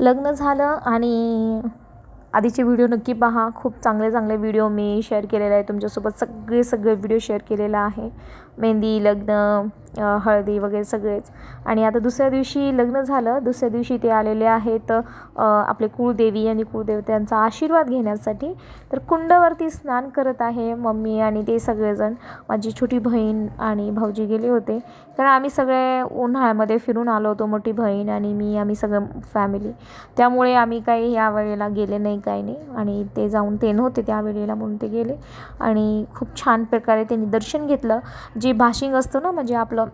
लग्न झालं आणि आधीचे व्हिडिओ नक्की पहा. खूप चांगले चांगले व्हिडिओ मी शेअर केलेले आहे. तुमच्यासोबत सगळे सगळे व्हिडिओ शेअर केलेला आहे. मेहंदी लग्न हळदी वगैरे सगळेच. आणि आता दुसऱ्या दिवशी लग्न झालं. दुसऱ्या दिवशी ते आलेले आहेत आपले कुळदेवी आणि कुळदेवत्यांचा आशीर्वाद घेण्यासाठी. तर कुंडावरती स्नान करत आहे मम्मी आणि ते सगळेजण. माझी छोटी बहीण आणि भाऊजी गेले होते. कारण आम्ही सगळे उन्हाळ्यामध्ये फिरून आलो होतो मोठी बहीण आणि मी आम्ही सगळं फॅमिली त्यामुळे आम्ही काही या वेळेला गेले नाही काही नाही. आणि ते जाऊन ते नव्हते त्या वेळेला म्हणून ते गेले. आणि खूप छान प्रकारे त्यांनी दर्शन घेतलं. जे भाषिंग असतं ना म्हणजे आपलं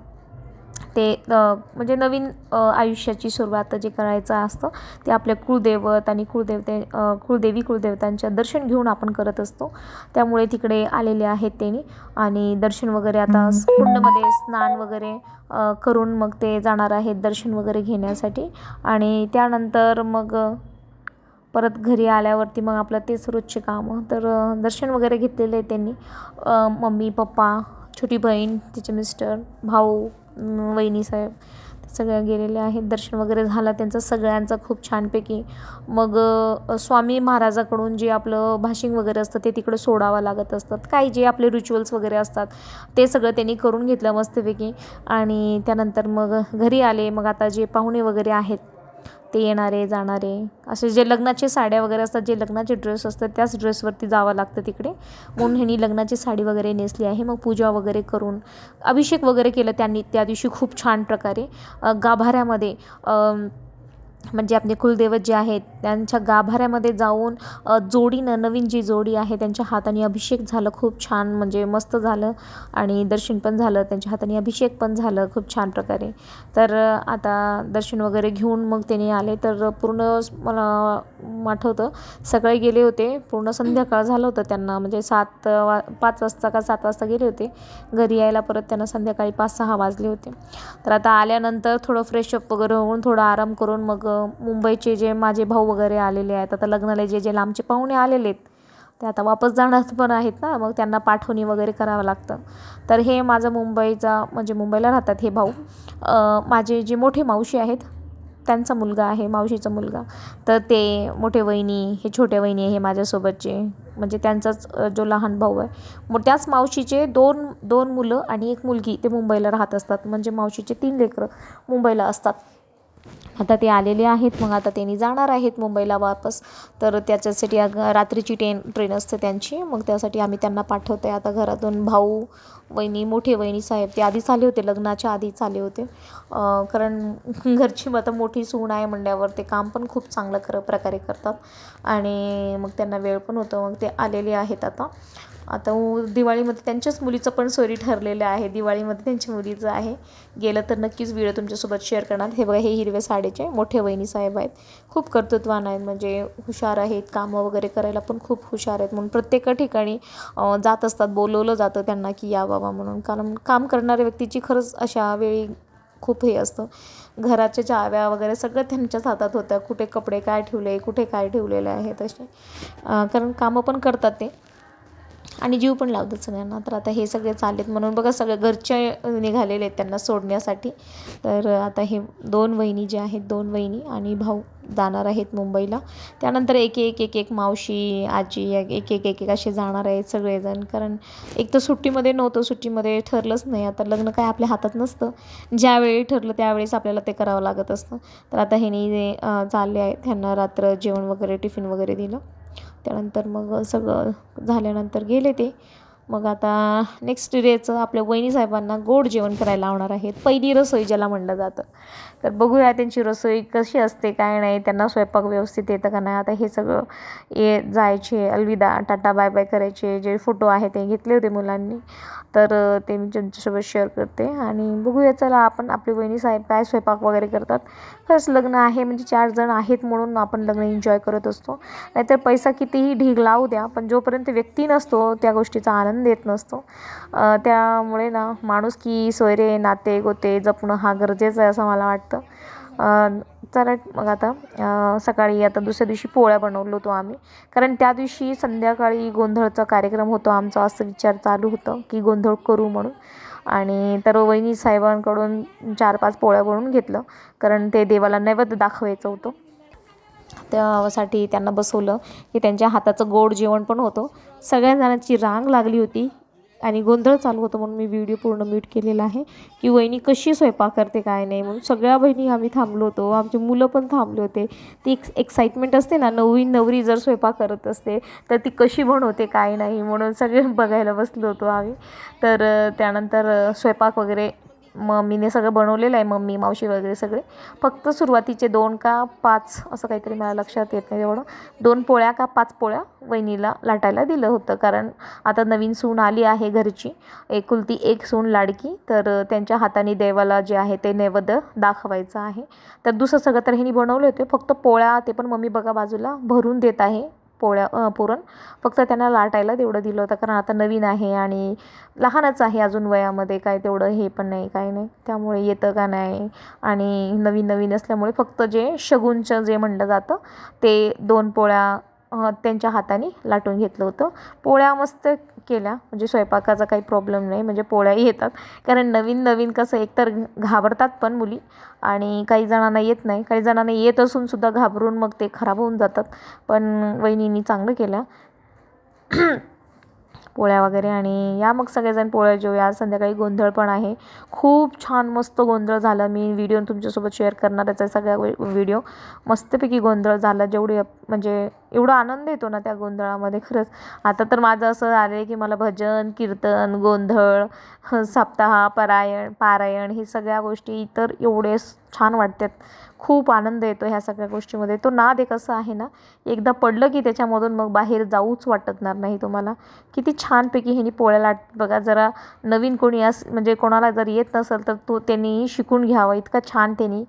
ते म्हणजे नवीन आयुष्याची सुरुवात जे करायचं असतं ते आपल्या कुळदैवत आणि कुळदेवते कुळदेवी कुळदेवतांच्या दर्शन घेऊन आपण करत असतो. त्यामुळे तिकडे आलेले आहेत त्यांनी. आणि दर्शन वगैरे आता कुंडमध्ये स्नान वगैरे करून मग ते जाणार आहेत दर्शन वगैरे घेण्यासाठी. आणि त्यानंतर मग परत घरी आल्यावरती मग आपलं तेच रोजचे कामं. तर दर्शन वगैरे घेतलेले आहे त्यांनी. मम्मी पप्पा छोटी बहीण तिचे मिस्टर भाऊ वहिनीसाहेब वहिनी साहेब आहेत. दर्शन वगैरे झालं त्यांचं सगळ्यांचं खूप छानपैकी. मग स्वामी महाराजाकडून जे आपलं भाषिंग वगैरे असतं ते तिकडं सोडावं लागत असतात काही जे आपले रिच्युअल्स वगैरे असतात ते सगळं त्यांनी करून घेतलं मस्तपैकी. आणि त्यानंतर मग घरी आले. मग आता जे पाहुणे वगैरे आहेत ते येणारे जाणारे. असे जे लग्नाचे साड्या वगैरे असतात जे लग्नाचे ड्रेस असतात त्याच ड्रेसवरती जावं लागतं तिकडे. म्हणून ह्यांनी लग्नाची साडी वगैरे नेसली आहे. मग पूजा वगैरे करून अभिषेक वगैरे केलं त्यांनी त्या दिवशी खूप छान प्रकारे. गाभाऱ्यामध्ये म्हणजे आपले कुलदैवत जे आहेत त्यांच्या गाभाऱ्यामध्ये जाऊन जोडीनं नवीन जी जोडी आहे त्यांच्या हाताने अभिषेक झालं. खूप छान म्हणजे मस्त झालं. आणि दर्शन पण झालं त्यांच्या हाताने अभिषेक पण झालं खूप छान प्रकारे. तर आता दर्शन वगैरे घेऊन मग त्याने आले. तर पूर्ण मला आठवतं सकाळी गेले होते. पूर्ण संध्याकाळ झालं होतं त्यांना. म्हणजे सात वा पाच वाजता का सात वाजता गेले होते. घरी यायला परत त्यांना संध्याकाळी पाच सहा वाजले होते. तर आता आल्यानंतर थोडं फ्रेशअप वगैरे होऊन थोडा आराम करून मग मुंबईचे जे माझे भाऊ वगैरे आलेले आहेत आता लग्नाला जे जे लांबचे पाहुणे आलेले आहेत ते आता वापस जाणार पण आहेत ना मग त्यांना पाठवणी वगैरे करावं लागतं. तर हे माझं मुंबईचा म्हणजे मुंबईला राहतात हे भाऊ. माझे जे मोठे मावशी आहेत त्यांचा मुलगा आहे मावशीचा मुलगा. तर ते मोठे वहिनी हे छोटे वहिनी हे माझ्यासोबतचे. म्हणजे त्यांचाच जो लहान भाऊ आहे. मग त्याच मावशीचे दोन दोन मुलं आणि एक मुलगी ते मुंबईला राहत असतात. म्हणजे मावशीचे तीन लेकरं मुंबईला असतात. आता ते आलेले आहेत मग आता त्यांनी जाणार आहेत मुंबईला वापस. तर त्याच्यासाठी रात्रीची ट्रेन ट्रेन असते त्यांची मग त्यासाठी आम्ही त्यांना पाठवतो आहे आता घरातून भाऊ वहिनी मोठे वहिनी साहेब ते आधीच आले होते लग्नाच्या आधीच आले होते. कारण घरची मग आता मोठी सून आहे म्हणल्यावर ते काम पण खूप चांगलं खरं प्रकारे करतात. आणि मग त्यांना वेळ पण होतं मग ते आलेले आहेत आता. आता दिवाळीमध्ये त्यांच्याच मुलीचं पण सोयरी ठरलेलं आहे. दिवाळीमध्ये त्यांच्या मुलीचं आहे गेलं तर नक्कीच व्हिडिओ तुमच्यासोबत शेअर करणार. हे बघा हे हिरवे साडीचे मोठे वहिनी साहेब आहेत. खूप कर्तृत्वान आहेत म्हणजे हुशार आहेत कामं वगैरे करायला पण खूप हुशार आहेत. म्हणून प्रत्येक ठिकाणी जात असतात बोलवलं जातं त्यांना की या बाबा म्हणून. कारण काम करणाऱ्या व्यक्तीची खरंच अशा वेळी खूप हे असतं. घराच्या चाव्या वगैरे सगळं त्यांच्याच हातात होत्या कुठे कपडे काय ठेवले कुठे काय ठेवलेले आहे तसे कारण कामं पण करतात ते. आणि जीव पण लावतात सगळ्यांना. तर आता हे सगळे चाललेत म्हणून बघा सगळे घरचे निघालेले आहेत त्यांना सोडण्यासाठी. तर आता हे दोन वहिनी जे आहेत दोन वहिनी आणि भाऊ जाणार आहेत मुंबईला. त्यानंतर एक एक एक एक मावशी आजी एक एक एक एक असे जाणार आहेत सगळेजण. कारण एक तर सुट्टीमध्ये नव्हतं सुट्टीमध्ये ठरलंच नाही. आता लग्न काय आपल्या हातात नसतं. ज्यावेळी ठरलं त्यावेळेस आपल्याला ते करावं लागत असतं. तर आता ह्यानी चालले आहेत त्यांना रात्र जेवण वगैरे टिफिन वगैरे दिलं. त्यानंतर मग सगळं झाल्यानंतर गेले ते. मग आता नेक्स्ट डेचं आपल्या वहिनी साहेबांना गोड जेवण करायला लावणार आहेत. पहिली रसोई ज्याला म्हणलं जातं. तर बघूया त्यांची रसोई कशी असते काय नाही त्यांना स्वयंपाक व्यवस्थित येतं का नाही? आता हे सगळं ये जायचे अलविदा टाटा बाय बाय करायचे. जे फोटो आहे ते घेतले होते मुलांनी. तर ते मी त्यांच्यासोबत शेअर करते. आणि बघूया चला आपण आपली वहिनी साहेब काय स्वयंपाक वगैरे करतात. खरंच लग्न आहे म्हणजे चार जण आहेत म्हणून आपण लग्न एन्जॉय करत असतो. नाहीतर पैसा कितीही ढीग लावू द्या पण जोपर्यंत व्यक्ती नसतो त्या गोष्टीचा आनंद येत नसतो. त्यामुळे ना माणूस की सोयरे नाते गोते जपणं हा गरजेचं आहे असं मला वाटतं. चला मग आता सकाळी आता दुसऱ्या दिवशी पोळ्या बनवलो होतो आम्ही. कारण त्या दिवशी संध्याकाळी गोंधळचा कार्यक्रम होतो आमचा असं विचार चालू होतं की गोंधळ करू म्हणून. आणि तर वहिनी साहेबांकडून चार पाच पोळ्या बनवून घेतलं. कारण ते देवाला नैवेद्य दाखवायचं होतं. त्यासाठी त्यांना बसवलं की त्यांच्या हाताचं गोड जेवण पण होतं. सगळ्या जणांची रांग लागली होती आणि गोंधळ चालू होतं म्हणून मी व्हिडिओ पूर्ण म्यूट केलेला आहे की वहिनी कशी स्वयंपाक करते काय नाही म्हणून सगळ्या बहिणी आम्ही थांबलो होतो. आमचे मुलं पण थांबले होते. ती एक एक्साइटमेंट असते ना नवीन नवरी जर स्वयंपाक करत असते तर ती कशी बनवते काय नाही म्हणून सगळे बघायला बसलो होतो आम्ही. तर त्यानंतर स्वयंपाक वगैरे मम्मीने सगळं बनवलेलं आहे मम्मी मावशी वगैरे सगळे. फक्त सुरुवातीचे दोन का पाच असं काहीतरी मला लक्षात येत नाही एवढं. दोन पोळ्या का पाच पोळ्या वहिनीला लाटायला दिलं होतं कारण आता नवीन सून आली आहे घरची. एकुलती एक सून लाडकी. तर त्यांच्या हाताने देवाला जे आहे ते नैवेद्य दाखवायचं आहे. तर दुसरं सगळं तर ह्यांनी बनवले होते. फक्त पोळ्या ते पण मम्मी बघा बाजूला भरून देत आहे. पोळ्या पुरण. फक्त त्यांना लाटायला तेवढं दिलं होतं कारण आता नवीन आहे आणि लहानच आहे अजून वयामध्ये काय तेवढं हे पण नाही काय नाही. त्यामुळे येतं का नाही आणि नवीन नवीन असल्यामुळे फक्त जे शगुनचं जे म्हणलं जातं ते दोन पोळ्या त्यांच्या हाताने लाटून घेतलं होतं. पोळ्या मस्त केल्या. म्हणजे स्वयंपाकाचा काही प्रॉब्लेम नाही. म्हणजे पोळ्याही येतात. कारण नवीन नवीन कसं एकतर घाबरतात पण मुली. आणि काही जणांना येत नाही. काही जणांना येत असून सुद्धा घाबरून मग ते खराब होऊन जातात. पण वहिनींनी चांगलं केलं. पोळ्या वगैरे आणि या मग सगळेजण पोळ्या जेवूया. आज संध्याकाळी गोंधळ पण आहे. खूप छान मस्त गोंधळ झाला. मी व्हिडिओ तुमच्यासोबत शेअर करणार त्याचा सगळा व्हिडिओ मस्तपैकी गोंधळ झाला. जेवढे म्हणजे एवढा आनंद येतो ना त्या गोंधळामध्ये खरंच. आता तर माझं असं आलं आहे की मला भजन कीर्तन गोंधळ सप्ताह परायण पारायण हे सगळ्या गोष्टी इतर एवढे छान वाटतात. खूप आनंद येतो ह्या सगळ्या गोष्टीमध्ये. तो नाद एक असं आहे ना एकदा पडलं की त्याच्यामधून मग बाहेर जाऊच वाटणार नाही तुम्हाला. किती छानपैकी ह्यानी पोळ्या लाट बघा जरा नवीन कोणी अस म्हणजे कोणाला जर येत नसेल तर तो त्यांनी शिकून घ्यावा. इतका छान त्यांनी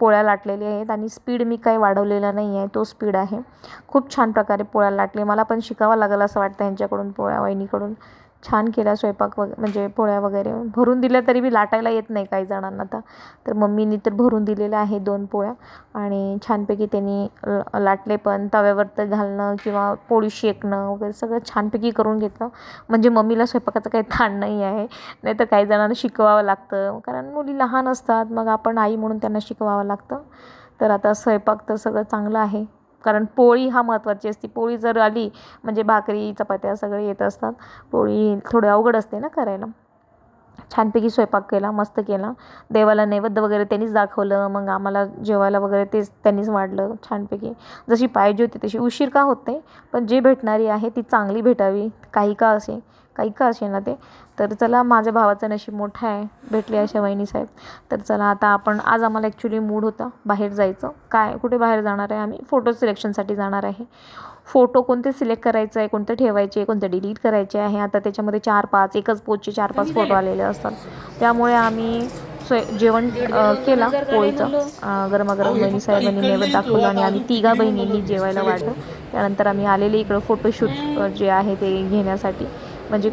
पोळ्या लाटलेल्या आहेत आणि स्पीड मी काही वाढवलेला नाही आहे तो स्पीड आहे. खूप छान प्रकारे पोळ्या लाटले. मला पण शिकावं लागेल असं वाटतं यांच्याकडून पोळ्या वहिनीकडून. छान केला स्वयंपाक वग म्हणजे पोळ्या वगैरे. भरून दिल्या तरी बी लाटायला येत नाही काही जणांना आता तर मम्मीनी तर भरून दिलेल्या आहे दोन पोळ्या. आणि छानपैकी त्यांनी लाटले पण. तव्यावर तर घालणं किंवा पोळी शेकणं वगैरे सगळं छानपैकी करून घेतलं. म्हणजे मम्मीला स्वयंपाकाचं काही ताण नाही आहे. नाही तर काही जणांना शिकवावं लागतं. कारण मुली लहान असतात. मग आपण आई म्हणून त्यांना शिकवावं लागतं. तर आता स्वयंपाक तर सगळं चांगलं आहे. कारण पोळी हा महत्त्वाची असते. पोळी जर आली म्हणजे भाकरी चपात्या सगळे येत असतात. पोळी थोडी अवघड असते ना करायला. छानपैकी स्वयंपाक केला मस्त केला. देवाला नैवेद्य वगैरे त्यांनीच दाखवलं मग आम्हाला जेवायला वगैरे तेच त्यांनीच वाढलं छानपैकी. जशी पाहिजे होती तशी उशीर का होत नाही पण जे भेटणारी आहे ती चांगली भेटावी काही का असे. काही का असे ना ते. तर चला माझ्या भावाचं नशीब मोठं आहे. भेटले अशा वहिनी साहेब. तर चला आता आपण आज आम्हाला ॲक्च्युली मूड होता. बाहेर जायचं. काय कुठे बाहेर जाणार आहे आम्ही? फोटो सिलेक्शनसाठी जाणार आहे. फोटो कोणते सिलेक्ट करायचं आहे कोणते ठेवायचे कोणते डिलीट करायचे आहे? आता त्याच्यामध्ये चार पाच एकच पोचचे चार पाच फोटो आलेले असतात. त्यामुळे आम्ही स्वय जेवण केला पोळीचं. गरमागरम बहिणी साहेबांनी नैवेद्य दाखवलं आणि आम्ही तिघा बहिणींनी जेवायला वाढलं. त्यानंतर आम्ही आलेले इकडं फोटोशूट जे आहे ते घेण्यासाठी. म्हणजे